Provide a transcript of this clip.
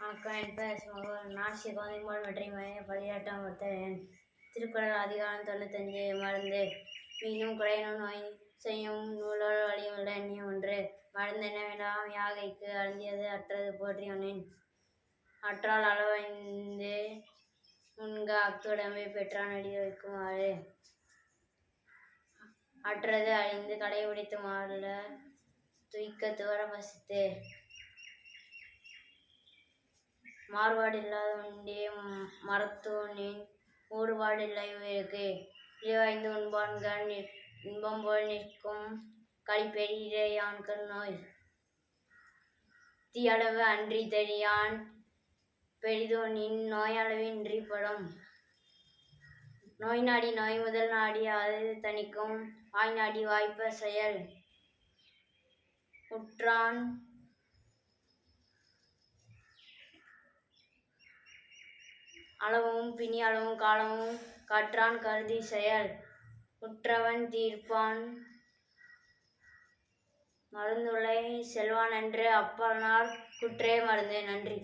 வணக்கம் என் பெயர் சுமகன் நான் ஸ்ரீ கோவிந்தம்மாள் வெற்றி மைய பள்ளியாட்டம் ஒருத்தன் திருக்குறள் அதிகாரம் தொண்ணூத்தஞ்சு மருந்து. மீனும் குறையணும் நோய் செய்யும் நூலோடு வழியுள்ள எண்ணியும் ஒன்று. மருந்து வேண்டாம் யாகைக்கு அருந்தியது அற்றது போற்றியவனின் அற்றால் அளவைந்து முன்க அத்துடமை பெற்றான் அடி வைக்குமாறு. அற்றது அழிந்து கடைபிடித்து மாறுல துய்க்க துவர பசித்து மாறுபாடில்லாத உண்டே மரத்தோனின் ஊறுபாடில்லை உயிருக்கு இழிவாய்ந்து உண்பான்கண் இன்பம் போல் நிற்கும் களிப்பெரியான்கண் நோய். தீயளவு அன்றி தெரியான் பெரிதோனின் நோயளவின்றி படும். நோய் நாடி நோய் முதல் நாடி அது தணிக்கும். வாய் நாடி வாய்ப்ப செயல். உற்றான் அளவும் பிணி அளவும் காலமும் கற்றான் கருதி செயல். உற்றவன் தீர்ப்பான். மருந்துளை செல்வானென்று அப்பனால் குற்றே மருந்து. நன்றி.